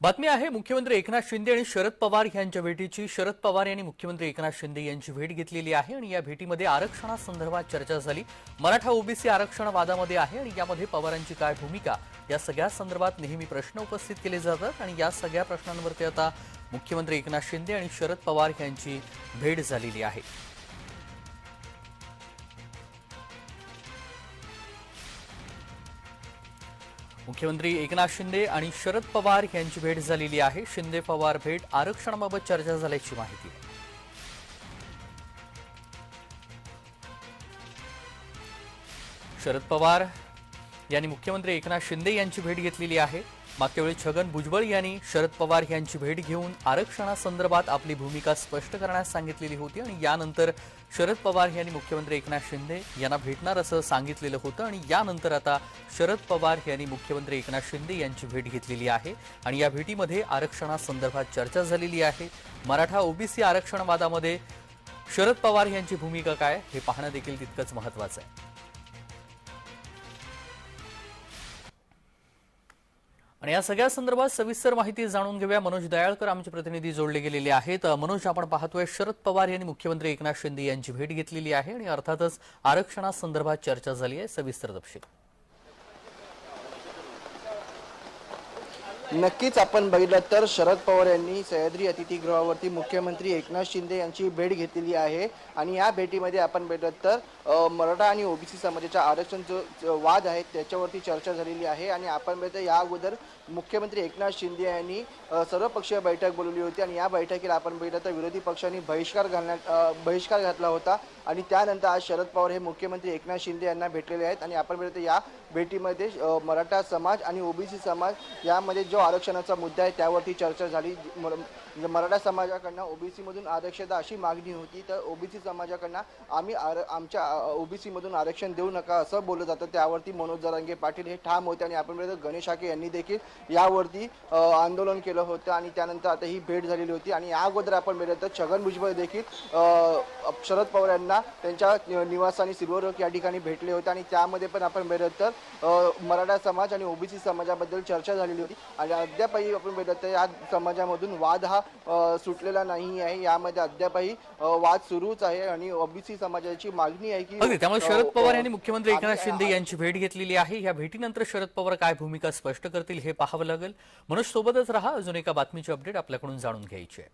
बातमी आहे मुख्यमंत्री एकनाथ शिंदे आणि शरद पवार यांच्या भेटीची. शरद पवार यांनी मुख्यमंत्री एकनाथ शिंदे यांची भेट घेतलेली आहे आणि या भेटीमध्ये आरक्षणासंदर्भात चर्चा झाली. मराठा ओबीसी आरक्षण वादामध्ये आहे आणि यामध्ये पवारांची काय भूमिका? या सगळ्या संदर्भात नेहमी प्रश्न उपस्थित केले जातात आणि या सगळ्या प्रश्नांवरती आता मुख्यमंत्री एकनाथ शिंदे आणि शरद पवार यांची भेट झालेली आहे. मुख्यमंत्री एकनाथ शिंदे आणि शरद पवार यांची भेट झालेली आहे. शिंदे पवार भेट आरक्षणाबाबत चर्चा झाल्याची माहिती. शरद पवार यांनी मुख्यमंत्री एकनाथ शिंदे यांची भेट घेतलेली आहे. मागच्या वेळी छगन भुजबळ यांनी शरद पवार यांची भेट घेऊन आरक्षणासंदर्भात आपली भूमिका स्पष्ट करण्यास सांगितलेली होती आणि यानंतर शरद पवार यांनी मुख्यमंत्री एकनाथ शिंदे यांना भेटणार असं सांगितलेलं होतं आणि यानंतर आता शरद पवार यांनी मुख्यमंत्री एकनाथ शिंदे यांची भेट घेतलेली आहे आणि या भेटीमध्ये आरक्षणासंदर्भात चर्चा झालेली आहे. मराठा ओबीसी आरक्षणवादामध्ये शरद पवार यांची भूमिका काय हे पाहणं देखील तितकंच महत्वाचं आहे. आणि या सगळ्या संदर्भात सविस्तर माहिती जाणून घेऊया. मनोज दयाळकर आमचे प्रतिनिधी जोडले गेलेले आहेत. मनोज आपण पाहतोय शरद पवार यांनी मुख्यमंत्री एकनाथ शिंदे यांची भेट घेतलेली आहे आणि अर्थातच आरक्षणासंदर्भात चर्चा झाली आहे. सविस्तर तपशील. नक्कीच आपण बघितलं तर शरद पवार यांनी सह्याद्री अतिथीगृहावरती मुख्यमंत्री एकनाथ शिंदे यांची भेट घेतलेली आहे. आणि या भेटीमध्ये आपण भेटलं तर मराठा आणि ओबीसी समाजाच्या आरक्षण जो वाद आहे त्याच्यावरती चर्चा झालेली आहे. आणि आपण बघितलं या अगोदर मुख्यमंत्री एकनाथ शिंदे यांनी सर्वपक्षीय बैठक बोलवली होती. आणि या बैठकीला आपण बघितलं तर विरोधी पक्षांनी बहिष्कार घालण्यात बहिष्कार घातला होता. आणि त्यानंतर आज शरद पवार हे मुख्यमंत्री एकनाथ शिंदे यांना भेटलेले आहेत. आणि आपण बघितलं या भेटीमध्ये मराठा समाज आणि ओबीसी समाज यामध्ये जो आरक्षणाचा मुद्दा आहे त्यावरती चर्चा झाली. म- म्हणजे मराठा समाजाकडनं ओबीसीमधून आरक्षण अशी मागणी होती तर ओबीसी समाजाकडनं आम्ही आर आमच्या ओबीसीमधून आरक्षण देऊ नका असं बोललं जातं. त्यावरती मनोज जरांगे पाटील हे ठाम होते आणि आपण बघितलं तर गणेश हाके यांनी देखील यावरती आंदोलन केलं होतं आणि त्यानंतर आता ही भेट झालेली होती. आणि या अगोदर आपण बघितलं तर छगन भुजबळ देखील शरद पवार यांना त्यांच्या निवासस्थानी सिल्वर रोक या ठिकाणी भेटले होते आणि त्यामध्ये पण आपण तर अ, मराठा समाज आणि ओबीसी समाजाबद्दल चर्चा झालेली होती. आणि अद्यापही आपण तर या समाजामधून वाद हा सुटलेला नाही आहे. यामध्ये अद्यापही वाद सुरूच आहे आणि ओबीसी समाजाची मागणी आहे की त्यामुळे शरद पवार यांनी मुख्यमंत्री एकनाथ शिंदे यांची भेट घेतलेली आहे. या भेटीनंतर शरद पवार काय भूमिका स्पष्ट करतील हे पाहावं लागेल. मनोज सोबतच राहा. अजून एका बातमीची अपडेट आपल्याकडून जाणून घ्यायची आहे.